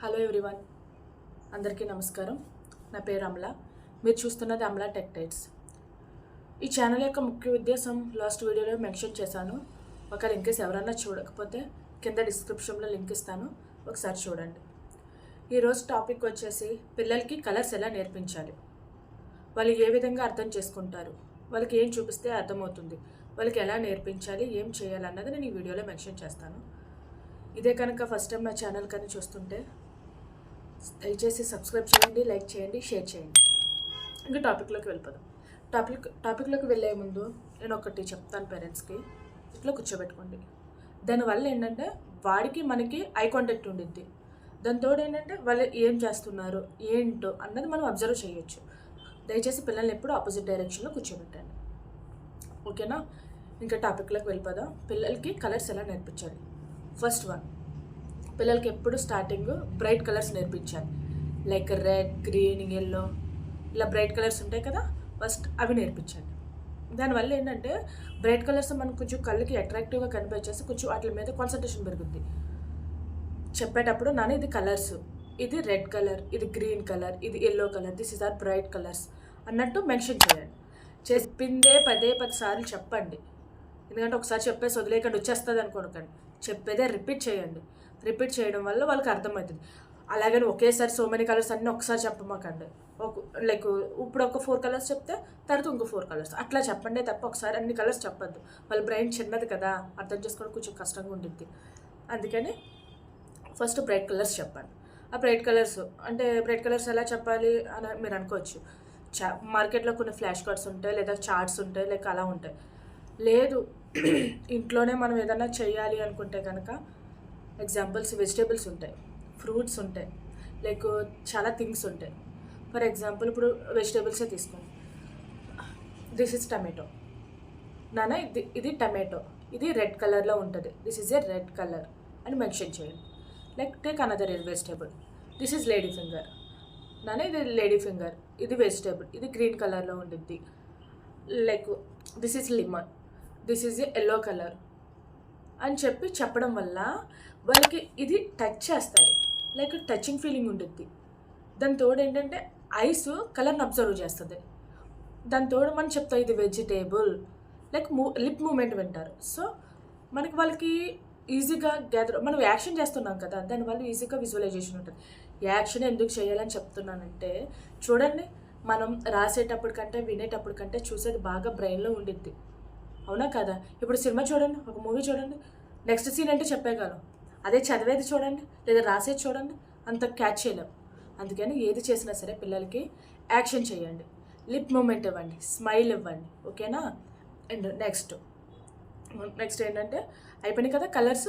Hello everyone అందరికీ నమస్కారం. నా పేరు అమల. మీరు చూస్తున్నది అమలా టెక్ టైట్స్ ఈ ఛానల్ యొక్క ముఖ్య ఉద్దేశం లాస్ట్ వీడియోలో మెన్షన్ చేశాను. ఒకవేళ ఇంకేస్ ఎవరైనా చూడకపోతే కింద డిస్క్రిప్షన్లో లింక్ ఇస్తాను. ఒకసారి చూడండి. ఈరోజు టాపిక్ వచ్చేసి పిల్లలకి కలర్స్ ఎలా నేర్పించాలి? వాళ్ళు ఏ విధంగా అర్థం చేసుకుంటారు? వాళ్ళకి ఏం చూపిస్తే అర్థమవుతుంది? వాళ్ళకి ఎలా నేర్పించాలి? ఏం చేయాలన్నది నేను ఈ వీడియోలో మెన్షన్ చేస్తాను. ఇదే కనుక ఫస్ట్ టైం నా ఛానల్ కానీ చూస్తుంటే దయచేసి సబ్స్క్రైబ్ చేయండి లైక్ చేయండి షేర్ చేయండి. ఇంకా టాపిక్లోకి వెళ్ళిపోదాం టాపిక్ టాపిక్లోకి వెళ్ళే ముందు నేను ఒకటి చెప్తాను పేరెంట్స్కి ఇట్లా కూర్చోబెట్టుకోండి. దానివల్ల ఏంటంటే వాడికి మనకి ఐ కాంటాక్ట్ ఉండిద్ది. దాంతో ఏంటంటే వాళ్ళు ఏం చేస్తున్నారు ఏంటో అన్నది మనం అబ్జర్వ్ చేయొచ్చు. దయచేసి పిల్లల్ని ఎప్పుడు ఆపోజిట్ డైరెక్షన్లో కూర్చోబెట్టండి. ఓకేనా ఇంకా టాపిక్లోకి వెళ్ళిపోదాం. పిల్లలకి కలర్స్ ఎలా నేర్పించాలి? ఫస్ట్ వన్ పిల్లలకి ఎప్పుడు స్టార్టింగ్ బ్రైట్ కలర్స్ నేర్పించాలి. లైక్ రెడ్ గ్రీన్ ఎల్లో ఇలా బ్రైట్ కలర్స్ ఉంటాయి కదా ఫస్ట్ అవి నేర్పించండి దానివల్ల ఏంటంటే బ్రైట్ కలర్స్ మనకు కొంచెం కళ్ళకి అట్రాక్టివ్గా కనిపించేసి కొంచెం వాటి మీద కాన్సన్ట్రేషన్ పెరుగుద్ది. చెప్పేటప్పుడు నాన్న ఇది కలర్స్ ఇది రెడ్ కలర్ ఇది గ్రీన్ కలర్ ఇది yellow colour this is are bright colours అన్నట్టు మెన్షన్ చేయండి చెప్పిందే పదే పది సార్లు చెప్పండి. ఎందుకంటే ఒకసారి చెప్పేసి వదిలేకండి వచ్చేస్తుంది అనుకోకండి. చెప్పేదే రిపీట్ చేయండి. రిపీట్ చేయడం వల్ల వాళ్ళకి అర్థమవుతుంది. అలాగని ఒకేసారి సో మెనీ కలర్స్ అన్నీ ఒకసారి చెప్పమాకండి. ఒక లైక్ ఇప్పుడు ఒక ఫోర్ కలర్స్ చెప్తే తర్వాత ఇంకో ఫోర్ కలర్స్ అట్లా చెప్పండి తప్ప ఒకసారి అన్ని కలర్స్ చెప్పద్దు. వాళ్ళ బ్రెయిన్ చిన్నది కదా అర్థం చేసుకోవడం కొంచెం కష్టంగా ఉండిద్ది. అందుకని ఫస్ట్ బ్రైట్ కలర్స్ చెప్పండి. ఆ బ్రైట్ కలర్స్ అంటే బ్రైట్ కలర్స్ ఎలా చెప్పాలి అని మీరు అనుకోవచ్చు. చా మార్కెట్లో కొన్ని ఫ్లాష్ కార్డ్స్ ఉంటాయి లేదా చార్ట్స్ ఉంటాయి లేక అలా ఉంటాయి. లేదు ఇంట్లోనే మనం ఏదైనా చేయాలి అనుకుంటే కనుక ఎగ్జాంపుల్స్ వెజిటేబుల్స్ ఉంటాయి ఫ్రూట్స్ ఉంటాయి లైక్ చాలా థింగ్స్ ఉంటాయి. ఫర్ ఎగ్జాంపుల్ ఇప్పుడు వెజిటేబుల్సే తీసుకోండి. దిస్ ఇస్ టమాటో నాన్న ఇది ఇది టమాటో ఇది రెడ్ కలర్లో ఉంటుంది. This is a red colour అని మెన్షన్ చేయండి. Like take another vegetable this is lady finger నాన్న ఇది లేడీ ఫింగర్ ఇది వెజిటేబుల్ ఇది గ్రీన్ కలర్లో ఉండిద్ది. Like this is lemon this is yellow colour అని చెప్పి చెప్పడం వల్ల వాళ్ళకి ఇది టచ్ చేస్తారు. లైక్ టచింగ్ ఫీలింగ్ ఉంటుంది. దాని తోడు ఏంటంటే ఐస్ కలర్ని అబ్జర్వ్ చేస్తుంది. దాని తోడు మనం చెప్తాం ఇది వెజిటేబుల్ లైక్ మూ లిప్ మూమెంట్ వింటారు. సో మనకి వాళ్ళకి ఈజీగా గ్యాదర్ మనం యాక్షన్ చేస్తున్నాం కదా దానివల్ల ఈజీగా విజువలైజేషన్ ఉంటుంది. యాక్షన్ ఎందుకు చేయాలని చెప్తున్నానంటే చూడండి మనం రాసేటప్పుడు కంటే వినేటప్పుడు కంటే చూసేది బాగా బ్రెయిన్లో ఉండిద్ది. అవునా కదా? ఇప్పుడు సినిమా చూడండి ఒక మూవీ చూడండి. నెక్స్ట్ సీన్ అంటే చెప్పేయగలం. అదే చదివేది చూడండి లేదా రాసేది చూడండి అంత క్యాచ్ చేయలేం. అందుకని ఏది చేసినా సరే పిల్లలకి యాక్షన్ చేయండి. లిప్ మూమెంట్ ఇవ్వండి స్మైల్ ఇవ్వండి ఓకేనా అండ్ నెక్స్ట్ నెక్స్ట్ ఏంటంటే అయిపోయినాయి కదా కలర్స్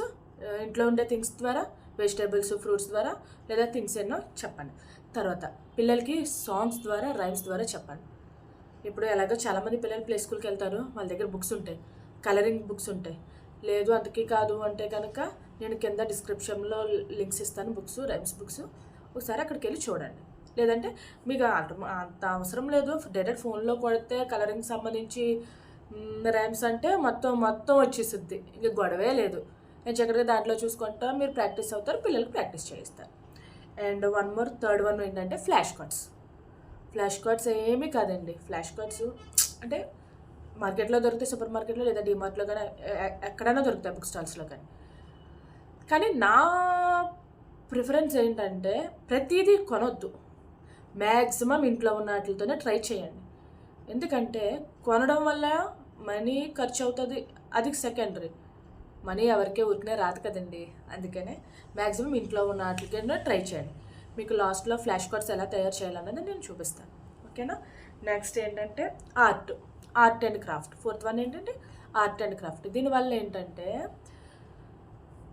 ఇంట్లో ఉండే థింగ్స్ ద్వారా వెజిటేబుల్స్ ఫ్రూట్స్ ద్వారా లేదా థింగ్స్ ఎన్నో చెప్పండి. తర్వాత పిల్లలకి సాంగ్స్ ద్వారా రైమ్స్ ద్వారా చెప్పండి. ఇప్పుడు ఎలాగో చాలామంది పిల్లలు ప్లే స్కూల్కి వెళ్తారు వాళ్ళ దగ్గర బుక్స్ ఉంటాయి కలరింగ్ బుక్స్ ఉంటాయి. లేదు అంతకీ కాదు అంటే కనుక నేను కింద డిస్క్రిప్షన్లో లింక్స్ ఇస్తాను బుక్స్ రైమ్స్ బుక్స్ ఒకసారి అక్కడికి వెళ్ళి చూడండి. లేదంటే మీకు అంత అంత అవసరం లేదు. డైరెక్ట్ ఫోన్లో కొడితే కలరింగ్ సంబంధించి ర్యామ్స్ అంటే మొత్తం మొత్తం వచ్చేసిద్ది. ఇంక గొడవే లేదు. నేను చక్కగా దాంట్లో చూసుకుంటా మీరు ప్రాక్టీస్ అవుతారు పిల్లలకు ప్రాక్టీస్ చేయిస్తారు. And one more third one ఏంటంటే ఫ్లాష్ కార్డ్స్ ఫ్లాష్ కార్డ్స్ ఏమీ కాదండి. ఫ్లాష్ కార్డ్స్ అంటే మార్కెట్లో దొరికితే సూపర్ మార్కెట్లో లేదా డిమార్ట్లో కానీ ఎక్కడైనా దొరుకుతాయి బుక్ స్టాల్స్లో కానీ కానీ నా ప్రిఫరెన్స్ ఏంటంటే ప్రతిదీ కొనొద్దు. మ్యాక్సిమం ఇంట్లో ఉన్న వాటితోనే ట్రై చేయండి. ఎందుకంటే కొనడం వల్ల మనీ ఖర్చు అవుతుంది అది సెకండరీ మనీ ఎవరికే ఊరికనే రాదు కదండి. అందుకనే మ్యాక్సిమం ఇంట్లో ఉన్న వాటికైనా ట్రై చేయండి. మీకు లాస్ట్లో ఫ్లాష్ కార్డ్స్ ఎలా తయారు చేయాలన్నది నేను చూపిస్తాను. ఓకేనా? నెక్స్ట్ ఏంటంటే art art and craft fourth one ఏంటంటే ఆర్ట్ అండ్ క్రాఫ్ట్ దీనివల్ల ఏంటంటే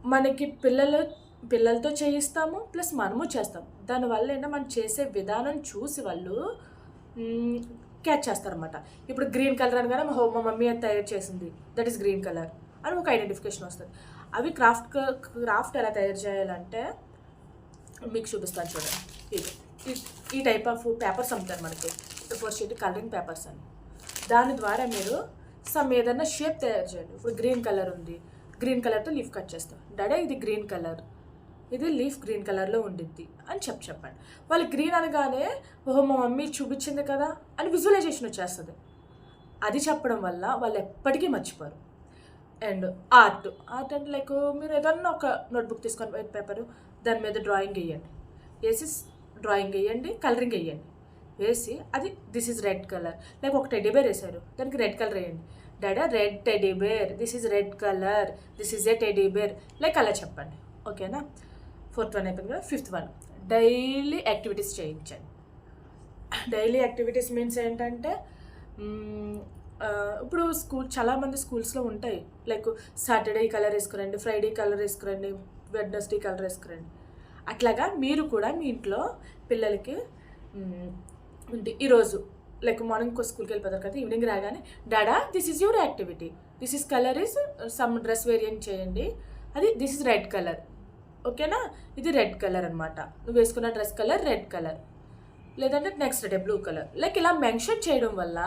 మనకి పిల్లలు పిల్లలతో చేయిస్తాము ప్లస్ మనము చేస్తాం దానివల్ల ఏంటంటే మనం చేసే విధానం చూసి వాళ్ళు క్యాచ్ చేస్తారనమాట ఇప్పుడు గ్రీన్ కలర్ అనగానే మా మా మమ్మీ అది తయారు చేసింది. దట్ ఈస్ గ్రీన్ కలర్ అని ఒక ఐడెంటిఫికేషన్ వస్తుంది. అవి క్రాఫ్ట్ క్రాఫ్ట్ ఎలా తయారు చేయాలంటే మీకు చూపిస్తాను చూడండి. ఇది ఈ- ఈ టైప్ ఆఫ్ పేపర్స్ అమ్ముతారు మనకి. ఫోర్ షీట్ కలరింగ్ పేపర్స్ అని. దాని ద్వారా మీరు సమ్ ఏదైనా షేప్ తయారు చేయండి. ఇప్పుడు గ్రీన్ కలర్ ఉంది. గ్రీన్ కలర్తో లీఫ్ కట్ చేస్తాం. డాడీ ఇది గ్రీన్ కలర్. ఇది లీఫ్ గ్రీన్ కలర్లో ఉండిద్ది అని చెప్పి చెప్పండి. వాళ్ళు గ్రీన్ అనగానే ఓహో మా మమ్మీ చూపించింది కదా అని విజువలైజేషన్ వచ్చేస్తుంది. అది చెప్పడం వల్ల వాళ్ళు ఎప్పటికీ మర్చిపోరు. And art. ఆర్ట్ అంటే లైక్ మీరు ఏదన్నా ఒక నోట్బుక్ తీసుకొని వైట్ పేపర్ దాని మీద డ్రాయింగ్ వేయండి. వేసి డ్రాయింగ్ వేయండి కలరింగ్ వేయండి. వేసి అది this is red colour. Like ఒక టెడ్డీ బేర్ వేసారు దానికి రెడ్ కలర్ వేయండి. డాడా red teddy bear. This is red colour. This is a teddy bear. Like అలా చెప్పండి. ఓకేనా? ఫోర్త్ వన్ అయిపోయింది కదా? Fifth one. డైలీ యాక్టివిటీస్ చేయించండి. డైలీ యాక్టివిటీస్ మీన్స్ ఏంటంటే ఇప్పుడు స్కూల్ చాలామంది స్కూల్స్లో ఉంటాయి. లైక్ సాటర్డే కలర్ వేసుకురండి ఫ్రైడే కలర్ వేసుకురండి వెడ్నెస్డే కలర్ వేసుకురండి. అట్లాగా మీరు కూడా మీ ఇంట్లో పిల్లలకి ఉంటే ఈరోజు లైక్ మార్నింగ్ స్కూల్కి వెళ్ళిపోతారు కదా ఈవినింగ్ రాగానే డాడా this is your activity this is colour is some dress variant చేయండి అది దిస్ ఇస్ రెడ్ కలర్ ఓకేనా ఇది రెడ్ కలర్ అనమాట నువ్వు వేసుకున్న డ్రెస్ కలర్ రెడ్ కలర్ లేదంటే next day blue colour like ఇలా మెన్షన్ చేయడం వల్ల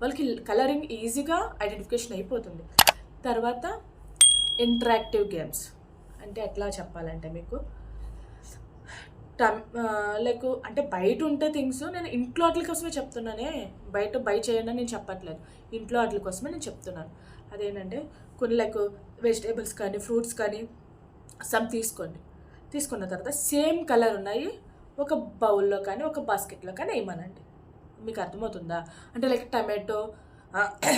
వాళ్ళకి కలరింగ్ ఈజీగా ఐడెంటిఫికేషన్ అయిపోతుంది. తర్వాత ఇంటరాక్టివ్ గేమ్స్ అంటే ఎట్లా చెప్పాలంటే మీకు లైక్ అంటే బయట ఉంటే థింగ్స్ నేను ఇంట్లో వాటి కోసమే చెప్తున్నానే. బయట బై చేయండి నేను చెప్పట్లేదు. ఇంట్లో వాటి కోసమే నేను చెప్తున్నాను. అదేంటంటే కొన్ని లైక్ వెజిటేబుల్స్ కానీ ఫ్రూట్స్ కానీ సమ్ తీసుకోండి. తీసుకున్న తర్వాత సేమ్ కలర్ ఉన్నాయి. ఒక బౌల్లో కానీ ఒక బాస్కెట్లో కానీ వేయమనండి. మీకు అర్థమవుతుందా? అంటే లైక్ టమాటో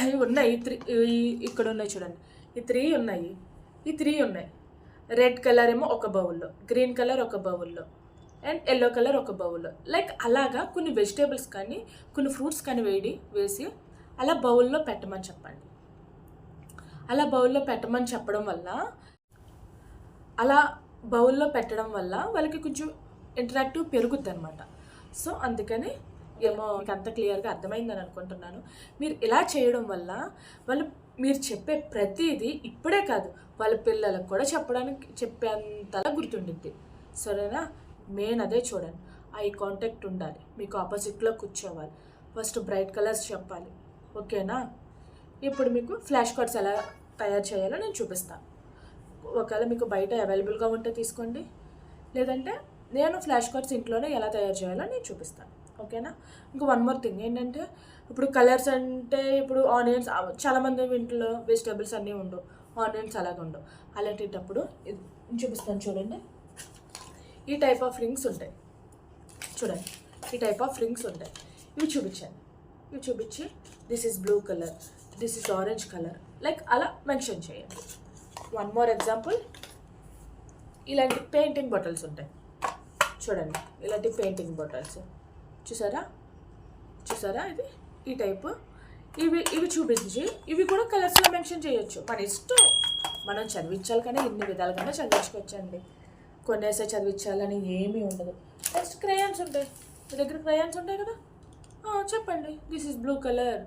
ఇవి ఉన్నాయి. త్రీ ఇక్కడ ఉన్నాయి చూడండి. ఈ త్రీ ఉన్నాయి. ఈ త్రీ ఉన్నాయి. రెడ్ కలర్ ఏమో ఒక బౌల్లో గ్రీన్ కలర్ ఒక బౌల్లో అండ్ ఎల్లో కలర్ ఒక బౌల్లో లైక్ అలాగా కొన్ని వెజిటేబుల్స్ కానీ కొన్ని ఫ్రూట్స్ కానీ వేడి వేసి అలా బౌల్లో పెట్టమని చెప్పండి. అలా బౌల్లో పెట్టమని చెప్పడం వల్ల అలా బౌల్లో పెట్టడం వల్ల వాళ్ళకి కొంచెం ఇంటరాక్టివ్ పెరుగుద్ది అనమాట సో అందుకని ఏమో అంత క్లియర్గా అర్థమైందని అనుకుంటున్నాను. మీరు ఇలా చేయడం వల్ల వాళ్ళు మీరు చెప్పే ప్రతిదీ ఇప్పుడే కాదు వాళ్ళ పిల్లలకు కూడా చెప్పడానికి చెప్పేంతలా గుర్తుండిద్ది. సరేనా? మెయిన్ అదే చూడండి ఐ కాంటాక్ట్ ఉండాలి. మీకు ఆపోజిట్లో కూర్చోవాలి. ఫస్ట్ బ్రైట్ కలర్స్ చెప్పాలి. ఓకేనా? ఇప్పుడు మీకు ఫ్లాష్ కార్డ్స్ ఎలా తయారు చేయాలో నేను చూపిస్తాను ఒకవేళ మీకు బయట అవైలబుల్గా ఉంటే తీసుకోండి. లేదంటే నేను ఫ్లాష్ కార్డ్స్ ఇంట్లోనే ఎలా తయారు చేయాలో నేను చూపిస్తాను ఓకేనా? ఇంకా వన్ మోర్ థింగ్ ఏంటంటే ఇప్పుడు కలర్స్ అంటే ఇప్పుడు ఆనియన్స్ చాలామంది ఇంట్లో వెజిటేబుల్స్ అన్నీ ఉండవు. ఆనియన్స్ అలాగే ఉండవు అలాంటిటప్పుడు ఇది చూపిస్తాను చూడండి. ఈ టైప్ ఆఫ్ రింగ్స్ ఉంటాయి. చూడండి. ఈ టైప్ ఆఫ్ రింగ్స్ ఉంటాయి. ఇవి చూపించాను ఇవి చూపించి this is blue colour this is orange colour like అలా మెన్షన్ చేయండి. వన్ మోర్ ఎగ్జాంపుల్ ఇలాంటి పెయింటింగ్ బాటిల్స్ ఉంటాయి. చూడండి. ఇలాంటి పెయింటింగ్ బాటిల్స్ చూసారా? చూసారా ఇది ఈ టైపు ఇవి ఇవి చూపించి ఇవి కూడా కలర్స్లో మెన్షన్ చేయొచ్చు. మన ఇష్టం. మనం చదివించాలి కానీ ఇన్ని విధాలుగానే చదివించుకోవచ్చండి. కొన్నేసే చదివించాలని ఏమీ ఉండదు. నెక్స్ట్ క్రయాన్స్ ఉంటాయి. మీ దగ్గర క్రయాన్స్ ఉంటాయి కదా? చెప్పండి. This is blue colour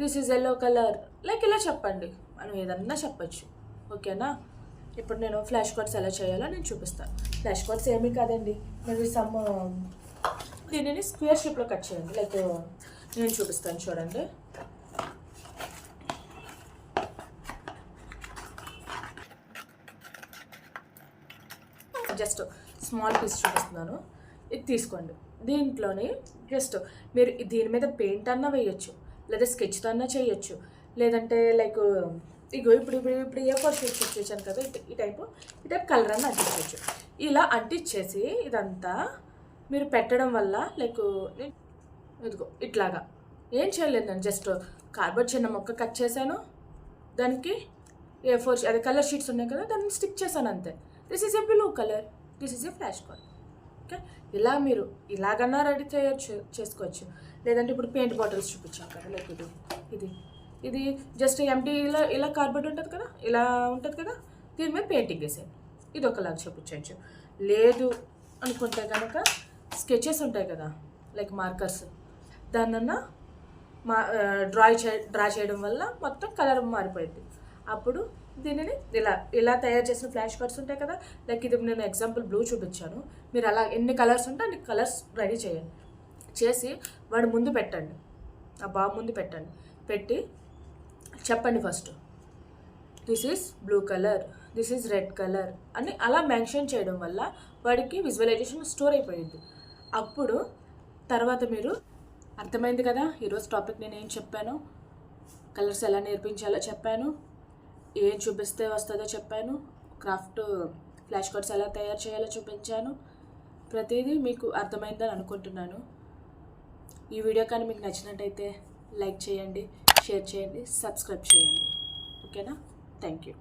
this is yellow colour like ఇలా చెప్పండి. మనం ఏదన్నా చెప్పచ్చు. ఓకేనా? ఇప్పుడు నేను ఫ్లాష్ కార్డ్స్ ఎలా చేయాలో నేను చూపిస్తాను. ఫ్లాష్ కార్డ్స్ ఏమీ కాదండి. మీరు సమ్ um, దీనిని స్క్వేర్ షేప్లో కట్ చేయండి. లైక్ నేను చూపిస్తాను చూడండి. జస్ట్ స్మాల్ పీస్ చూపిస్తున్నాను. ఇది తీసుకోండి. దీంట్లోని జస్ట్ మీరు దీని మీద పెయింట్ అన్నా వేయచ్చు లేదా స్కెచ్ అన్నా చేయొచ్చు లేదంటే లైక్ ఇగో ఇప్పుడు ఇప్పుడు ఇప్పుడు ఏ ఫోర్ షీట్స్ వచ్చేసాను కదా ఈ- టైపు ఈ టైప్ కలర్ అన్న అంటించవచ్చు ఇలా అంటించేసి ఇదంతా మీరు పెట్టడం వల్ల లైక్ ఇదిగో ఇట్లాగా. ఏం చేయలేదు నేను జస్ట్ కార్బోర్డ్ చిన్న మొక్క కట్ చేశాను. దానికి ఏ ఫోర్ అదే కలర్ షీట్స్ ఉన్నాయి కదా దాన్ని స్టిక్ చేశాను అంతే. This is a blue colour this is a flash card okay ఇలా మీరు ఇలాగన్నా రెడీ చేయొచ్చు చేసుకోవచ్చు. లేదంటే ఇప్పుడు పెయింట్ బాటిల్స్ చూపించాం కదా లైక్ ఇది. ఇది ఇది జస్ట్ ఎంటీ ఇలా ఇలా కార్బోర్డ్ ఉంటుంది కదా ఇలా ఉంటుంది కదా దీని మీద పెయింటింగ్ వేసేయండి ఇది ఒకలాగా చూపించవచ్చు లేదు అనుకుంటే కనుక స్కెచెస్ ఉంటాయి కదా లైక్ మార్కర్స్ దాన్నన్నా మా డ్రా చే డ్రా చేయడం వల్ల మొత్తం కలర్ మారిపోయింది అప్పుడు దీనిని ఇలా ఇలా తయారు చేసిన ఫ్లాష్ కార్డ్స్ ఉంటాయి కదా లైక్ ఇది నేను ఎగ్జాంపుల్ బ్లూ చూపించాను. మీరు అలా ఎన్ని కలర్స్ ఉంటే అన్ని కలర్స్ రెడీ చేయండి. చేసి వాడు ముందు పెట్టండి. ఆ బాబు ముందు పెట్టండి. పెట్టి చెప్పండి first. This is blue colour this is red colour అని అలా మెన్షన్ చేయడం వల్ల వాడికి విజువలైజేషన్ స్టోర్ అయిపోయింది. అప్పుడు తర్వాత మీరు అర్థమైంది కదా ఈరోజు టాపిక్ నేను ఏం చెప్పాను? కలర్స్ ఎలా నేర్పించాలో చెప్పాను. ఏం చూపిస్తే వస్తుందో చెప్పాను. క్రాఫ్ట్ ఫ్లాష్ కార్డ్స్ ఎలా తయారు చేయాలో చూపించాను. ప్రతిదీ మీకు అర్థమైందని అనుకుంటున్నాను. ఈ వీడియో కానీ మీకు నచ్చినట్టయితే లైక్ చేయండి షేర్ చేయండి సబ్స్క్రైబ్ చేయండి. ఓకేనా? Thank you.